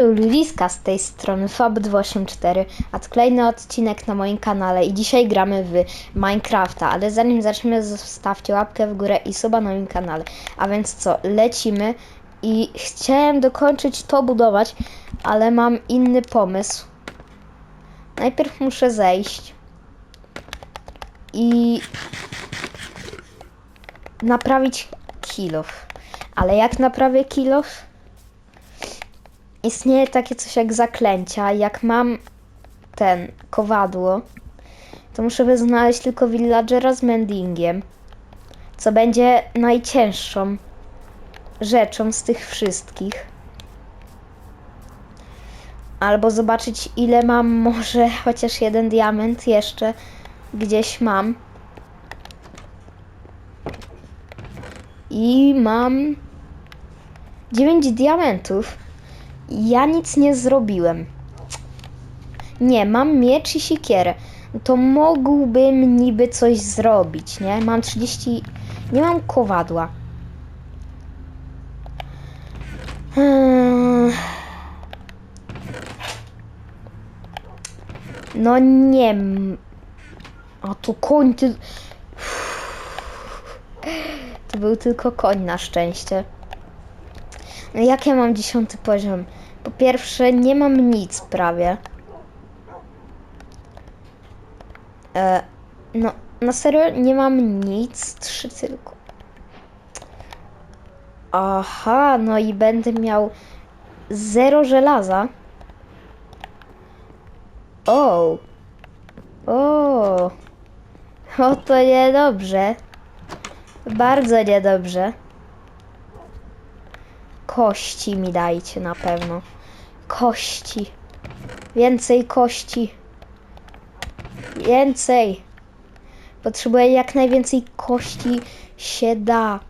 Ludziska z tej strony Fab284, a to kolejny odcinek na moim kanale i dzisiaj gramy w Minecrafta, ale zanim zaczniemy zostawcie łapkę w górę i suba na moim kanale. A więc co, lecimy i chciałem dokończyć to budować, ale mam inny pomysł. Najpierw muszę zejść i naprawić kilof. Ale jak naprawię kilof? Istnieje takie coś jak zaklęcia. Jak mam ten kowadło, to muszę by znaleźć tylko villagera z mendingiem, co będzie najcięższą rzeczą z tych wszystkich. Albo zobaczyć ile mam, może chociaż jeden diament jeszcze gdzieś mam. I mam 9 diamentów. Ja nic nie zrobiłem. Nie, mam miecz i siekierę. To mógłbym niby coś zrobić, nie? Mam 30... Nie mam kowadła. Hmm. No nie... A to koń ty... To był tylko koń na szczęście. No jak ja mam dziesiąty poziom? Po pierwsze, nie mam nic prawie. E, no, na serio nie mam nic, trzy tylko. Aha, no i będę miał zero żelaza. O. O. O, to niedobrze. Bardzo niedobrze. Kości mi dajcie na pewno. Kości. Więcej kości. Więcej. Potrzebuję jak najwięcej kości się da.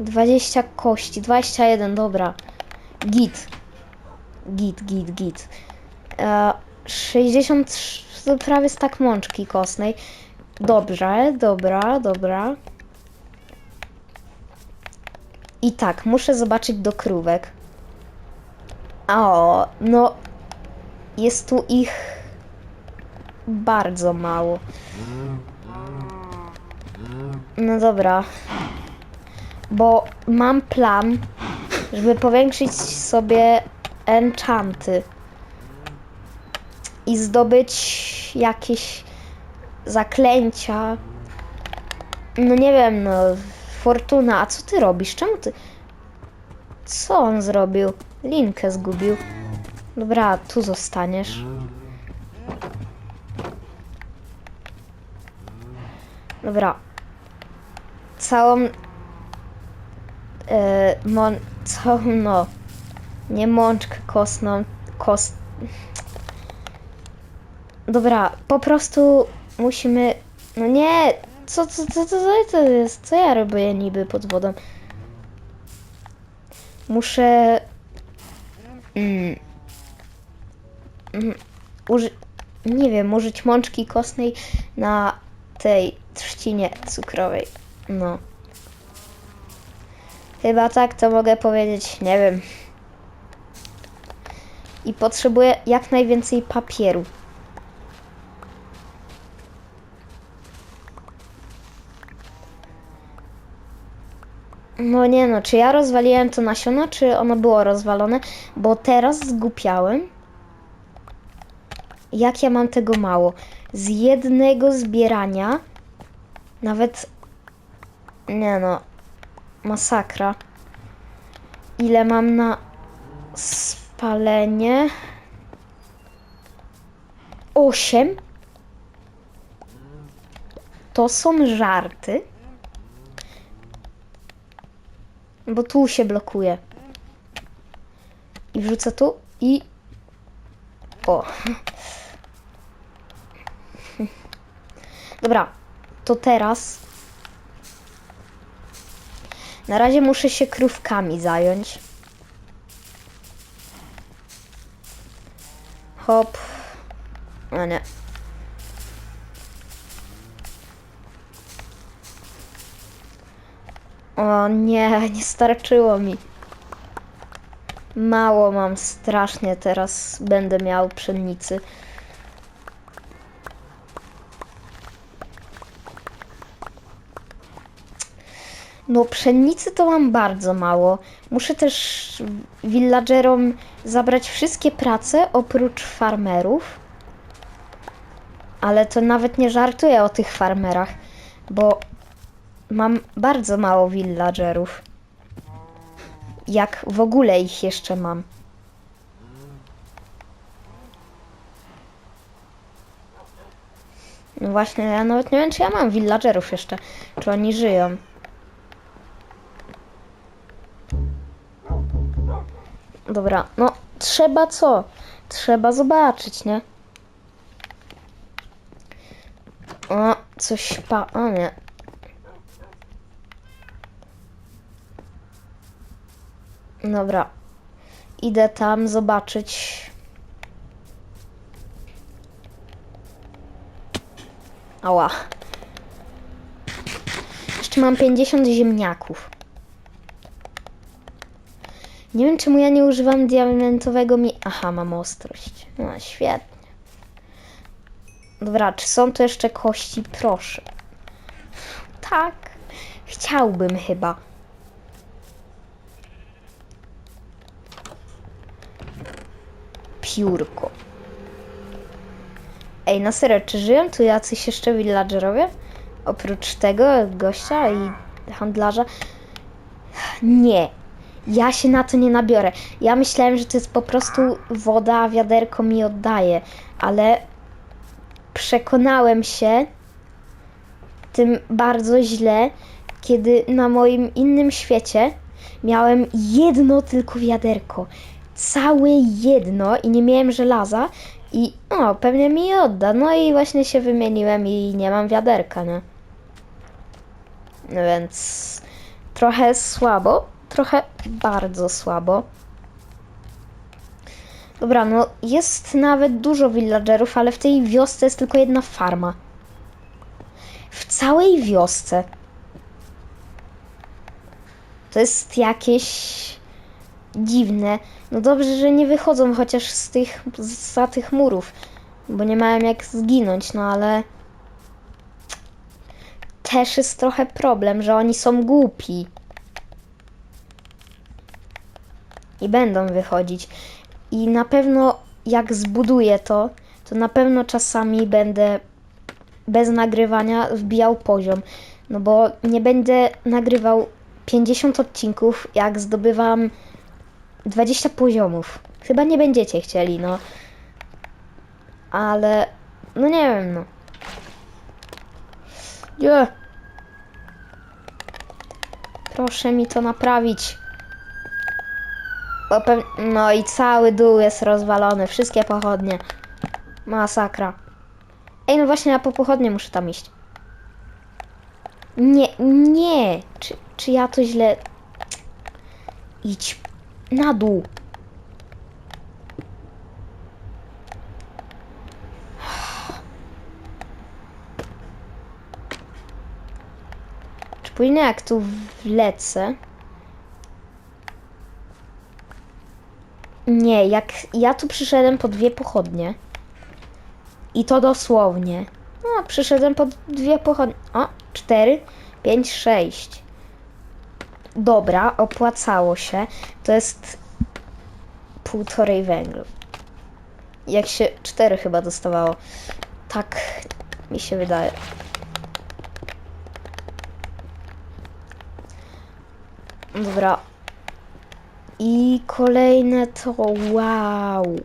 20 kości, 21, dobra. Git. Git, git, git. E, 63, to prawie stak mączki kostnej. Dobrze, dobra, dobra. I tak, muszę zobaczyć do krówek. O, no. Jest tu ich bardzo mało. No dobra. Bo mam plan, żeby powiększyć sobie enchanty i zdobyć jakieś zaklęcia. No nie wiem, no. Fortuna, a co ty robisz? Czemu ty. Co on zrobił? Linkę zgubił. Dobra, tu zostaniesz. Dobra. Całą. E, mon, całą, no. Nie mączkę kostną. Kost. Dobra, po prostu musimy. No nie, co, co, co, co, to jest? Co ja robię niby pod wodą? Muszę. Mm, mm, uży, nie wiem, użyć mączki kostnej na tej trzcinie cukrowej. No. Chyba tak to mogę powiedzieć, nie wiem. I potrzebuję jak najwięcej papieru. No nie no, czy ja rozwaliłem to nasiono, czy ono było rozwalone? Bo teraz zgupiałem. Jak ja mam tego mało? Z jednego zbierania nawet nie no, masakra. Ile mam na spalenie? Osiem? To są żarty? Bo tu się blokuje. I wrzucę tu i... O. Dobra, to teraz... Na razie muszę się krówkami zająć. Hop. A nie. O nie, nie starczyło mi. Mało mam strasznie, teraz będę miał pszenicy. No, pszenicy to mam bardzo mało. Muszę też villagerom zabrać wszystkie prace oprócz farmerów. Ale to nawet nie żartuję o tych farmerach, bo mam bardzo mało villagerów. Jak w ogóle ich jeszcze mam. No właśnie, ja nawet nie wiem, czy ja mam villagerów jeszcze. Czy oni żyją. Dobra, no trzeba co? Trzeba zobaczyć, nie? O, coś pa... O nie. Dobra. Idę tam zobaczyć. Ała. Jeszcze mam 50 ziemniaków. Nie wiem, czemu ja nie używam diamentowego mi... Aha, mam ostrość. No, świetnie. Dobra, czy są tu jeszcze kości? Proszę. Tak. Chciałbym chyba. Piórko. Ej, na serio, czy żyją tu jacyś jeszcze villagerowie? Oprócz tego gościa i handlarza? Nie. Ja się na to nie nabiorę. Ja myślałem, że to jest po prostu woda, wiaderko mi oddaje, ale przekonałem się tym bardzo źle, kiedy na moim innym świecie miałem jedno tylko wiaderko. Całe jedno i nie miałem żelaza i o, pewnie mi odda. No i właśnie się wymieniłem i nie mam wiaderka, nie? No więc trochę słabo, trochę bardzo słabo. Dobra, no jest nawet dużo villagerów, ale w tej wiosce jest tylko jedna farma. W całej wiosce. To jest jakieś dziwne. No dobrze, że nie wychodzą chociaż z tych, za tych murów, bo nie mają jak zginąć, no ale też jest trochę problem, że oni są głupi. I będą wychodzić. I na pewno jak zbuduję to, to na pewno czasami będę bez nagrywania wbijał poziom. No bo nie będę nagrywał 50 odcinków, jak zdobywam 20 poziomów. Chyba nie będziecie chcieli, no. Ale, no nie wiem, no. Nie. Proszę mi to naprawić. No i cały dół jest rozwalony, wszystkie pochodnie. Masakra. Ej, no właśnie, ja po pochodnie muszę tam iść. Nie, nie. Czy, czy ja to źle... Idź na dół. Czy później jak tu wlecę... Nie, jak ja tu przyszedłem po dwie pochodnie. I to dosłownie. No, przyszedłem po dwie pochodnie. O, cztery, pięć, sześć. Dobra, opłacało się. To jest półtorej węgla. Jak się cztery chyba dostawało. Tak mi się wydaje. Dobra, i kolejne to wow.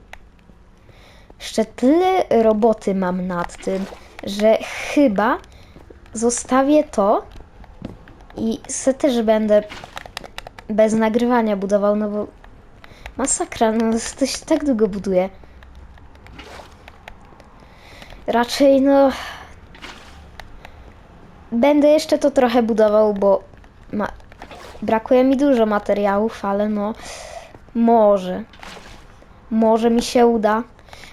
Jeszcze tyle roboty mam nad tym, że chyba zostawię to i se też będę bez nagrywania budował, no bo masakra, no to się tak długo buduje. Raczej no będę jeszcze to trochę budował, bo ma, brakuje mi dużo materiałów, ale no może. Może mi się uda.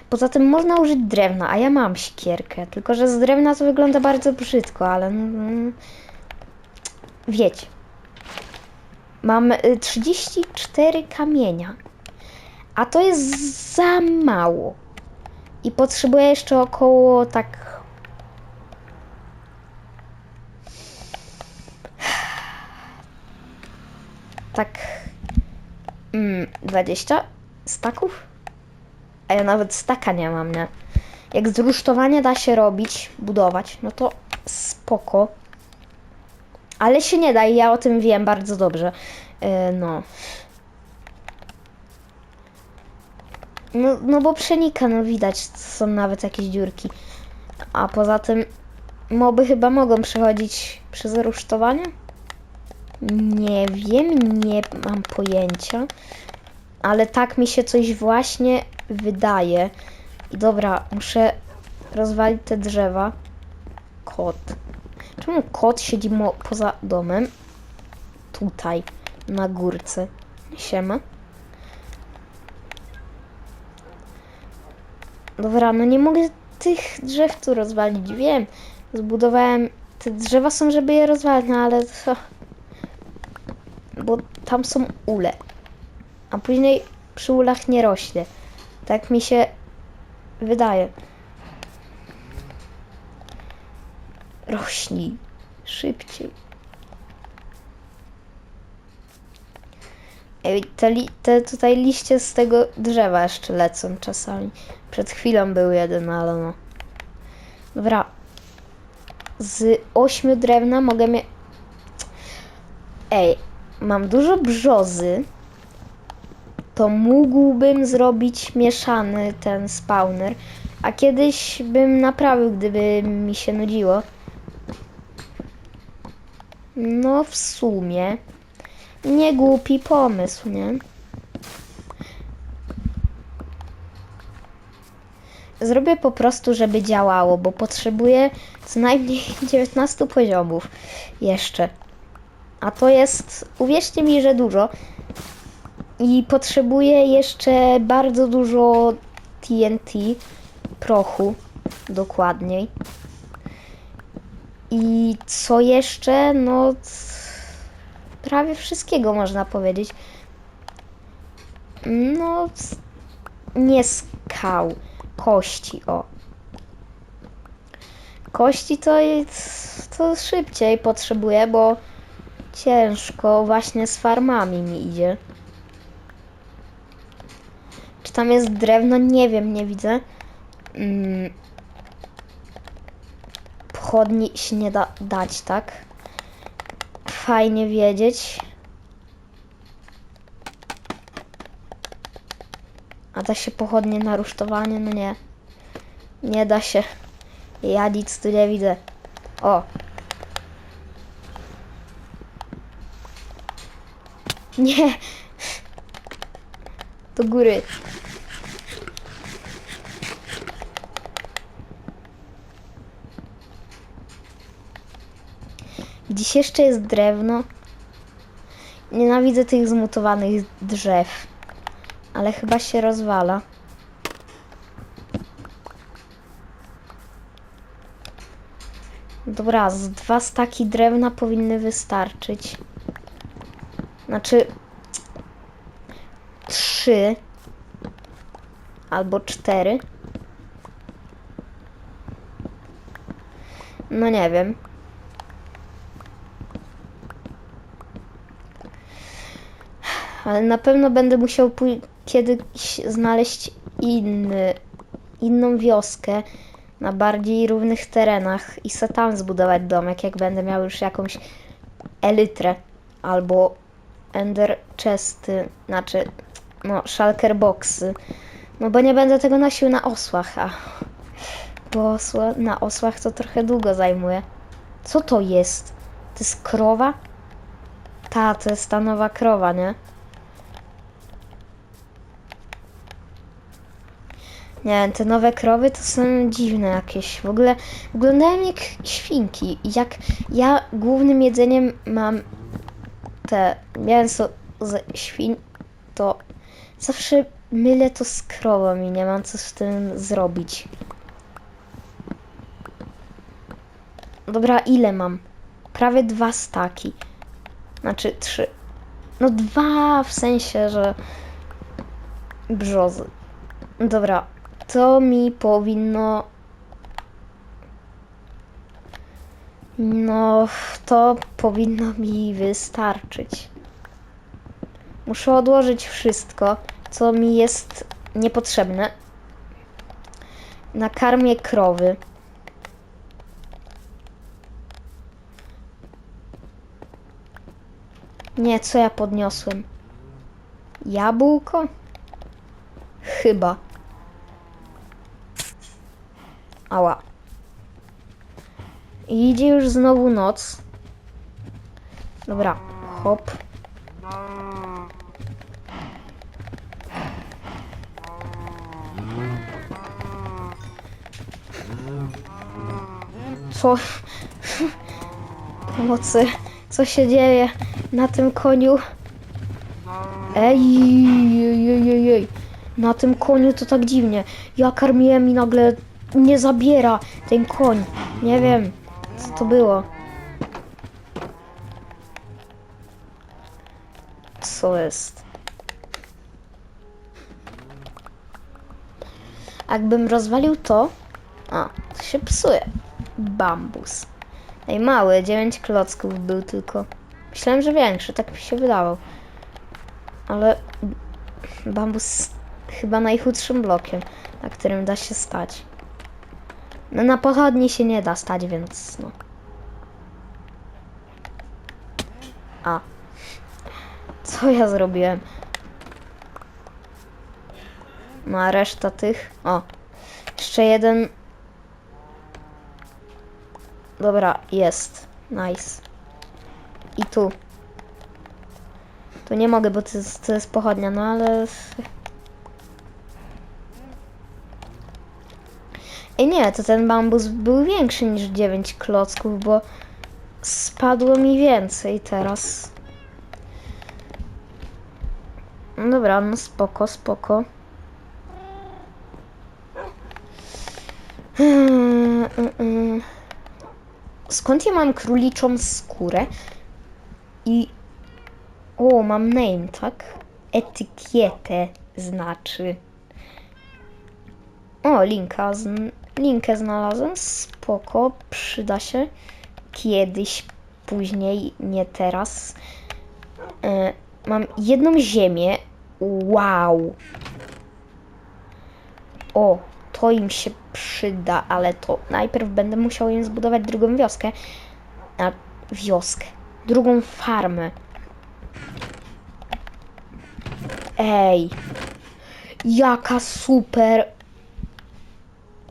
Poza tym można użyć drewna, a ja mam sikierkę. Tylko, że z drewna to wygląda bardzo brzydko, ale mm, wiecie. Mam y, 34 kamienia. A to jest za mało. I potrzebuję jeszcze około tak. Tak. Mm, 20 staków? A ja nawet staka nie mam, nie? Jak z rusztowania da się robić, budować, no to spoko. Ale się nie da i ja o tym wiem bardzo dobrze. Yy, no. No, no bo przenika, no widać, są nawet jakieś dziurki. A poza tym moby chyba mogą przechodzić przez rusztowanie? Nie wiem, nie mam pojęcia. Ale tak mi się coś właśnie wydaje. I dobra, muszę rozwalić te drzewa. Kot. Czemu kot siedzi poza domem? Tutaj, na górce. Siema. Dobra, no nie mogę tych drzew tu rozwalić, wiem. Zbudowałem... Te drzewa są, żeby je rozwalić, no ale... To... Bo tam są ule. A później przy ulach nie rośnie. Tak mi się wydaje. Rośnij. Szybciej. Ej, te, te tutaj liście z tego drzewa jeszcze lecą czasami. Przed chwilą był jeden, ale no. Dobra. Z ośmiu drewna mogę mieć... Ej, mam dużo brzozy. To mógłbym zrobić mieszany ten spawner. A kiedyś bym naprawił, gdyby mi się nudziło. No w sumie. Nie głupi pomysł, nie? Zrobię po prostu, żeby działało, bo potrzebuję co najmniej 19 poziomów jeszcze. A to jest, uwierzcie mi, że dużo. I potrzebuję jeszcze bardzo dużo TNT, prochu dokładniej. I co jeszcze? No, prawie wszystkiego można powiedzieć. No, nie skał, kości, o. Kości to, to szybciej potrzebuję, bo ciężko właśnie z farmami mi idzie. Czy tam jest drewno? Nie wiem, nie widzę. Mm. Pochodni się nie da dać, tak? Fajnie wiedzieć. A da się pochodnie na rusztowanie? No nie. Nie da się. Ja nic tu nie widzę. O. Nie. Do góry. Gdzieś jeszcze jest drewno. Nienawidzę tych zmutowanych drzew. Ale chyba się rozwala. Dobra, z dwa staki drewna powinny wystarczyć. Znaczy... Trzy. Albo cztery. No nie wiem. Ale na pewno będę musiał kiedyś znaleźć inny, inną wioskę na bardziej równych terenach i se tam zbudować domek, jak będę miał już jakąś elytrę albo ender chesty, znaczy no shulker boxy. No bo nie będę tego nosił na osłach, a bo osła, na osłach to trochę długo zajmuje. Co to jest? To jest krowa? Ta, to jest ta nowa krowa, nie? Nie wiem, te nowe krowy to są dziwne jakieś. W ogóle wyglądają jak świnki. Jak ja głównym jedzeniem mam te mięso ze świń, to zawsze mylę to z krową i nie mam co z tym zrobić. Dobra, ile mam? Prawie dwa staki. Znaczy trzy. No dwa w sensie, że brzozy. Dobra, to mi powinno. No, to powinno mi wystarczyć. Muszę odłożyć wszystko, co mi jest niepotrzebne. Nakarmię krowy. Nie, co ja podniosłem? Jabłko? Chyba. Ała. I idzie już znowu noc. Dobra, hop. Co? Pomocy. Co się dzieje na tym koniu? Ej, ej, ej, ej, ej. Na tym koniu to tak dziwnie. Ja karmiłem i nagle nie zabiera ten koń. Nie wiem, co to było. Co jest? Jakbym rozwalił to... A, to się psuje. Bambus. Ej, mały, 9 klocków był tylko. Myślałem, że większy, tak mi się wydawał. Ale bambus chyba najchudszym blokiem, na którym da się stać. No na pochodni się nie da stać, więc no. A. Co ja zrobiłem? No a reszta tych... O. Jeszcze jeden... Dobra, jest. Nice. I tu. Tu nie mogę, bo to jest, to jest pochodnia, no ale... Ej nie, to ten bambus był większy niż 9 klocków, bo spadło mi więcej teraz. No dobra, no spoko, spoko. Hmm, mm, mm. Skąd ja mam króliczą skórę? I o, mam name, tak? Etykietę znaczy. O, linka. Z, linkę znalazłem. Spoko, przyda się. Kiedyś, później, nie teraz. E, mam jedną ziemię. Wow. O, to im się przyda, ale to najpierw będę musiał im zbudować drugą wioskę. A, wioskę. Drugą farmę. Ej, jaka super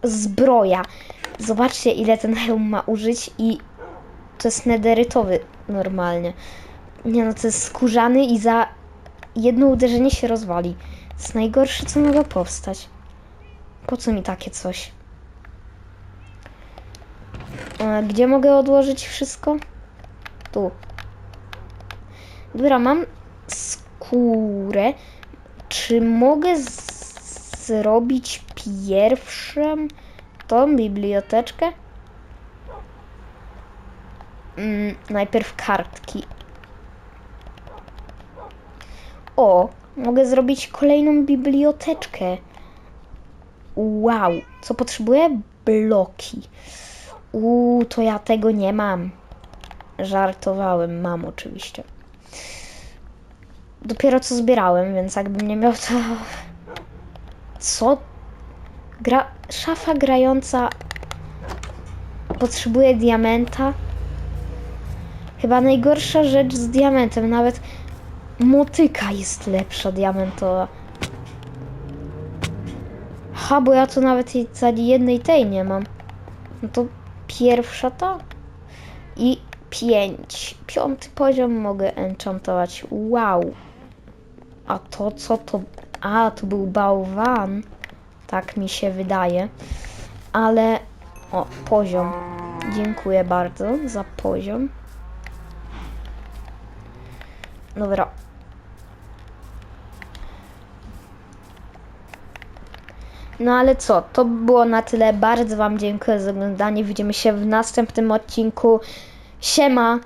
zbroja. Zobaczcie, ile ten hełm ma użyć i to jest nederytowy normalnie. Nie no, to jest skórzany i za jedno uderzenie się rozwali. To jest najgorsze, co mogło powstać. Po co mi takie coś? E, Gdzie mogę odłożyć wszystko? Tu. Dobra, mam skórę. Czy mogę zrobić pierwszą tą biblioteczkę? Mm, najpierw kartki. O, mogę zrobić kolejną biblioteczkę. Wow, co potrzebuję? Bloki. Uuu, to ja tego nie mam. Żartowałem, mam oczywiście. Dopiero co zbierałem, więc jakbym nie miał to... Co? Gra... Szafa grająca potrzebuje diamenta? Chyba najgorsza rzecz z diamentem, nawet motyka jest lepsza diamentowa. Ha, bo ja tu nawet za jednej tej nie mam. No to pierwsza ta. I pięć. Piąty poziom mogę enchantować. Wow. A to co to? A, to był bałwan. Tak mi się wydaje. Ale... O, poziom. Dziękuję bardzo za poziom. Dobra. No ale co, to było na tyle. Bardzo Wam dziękuję za oglądanie. Widzimy się w następnym odcinku. Siema!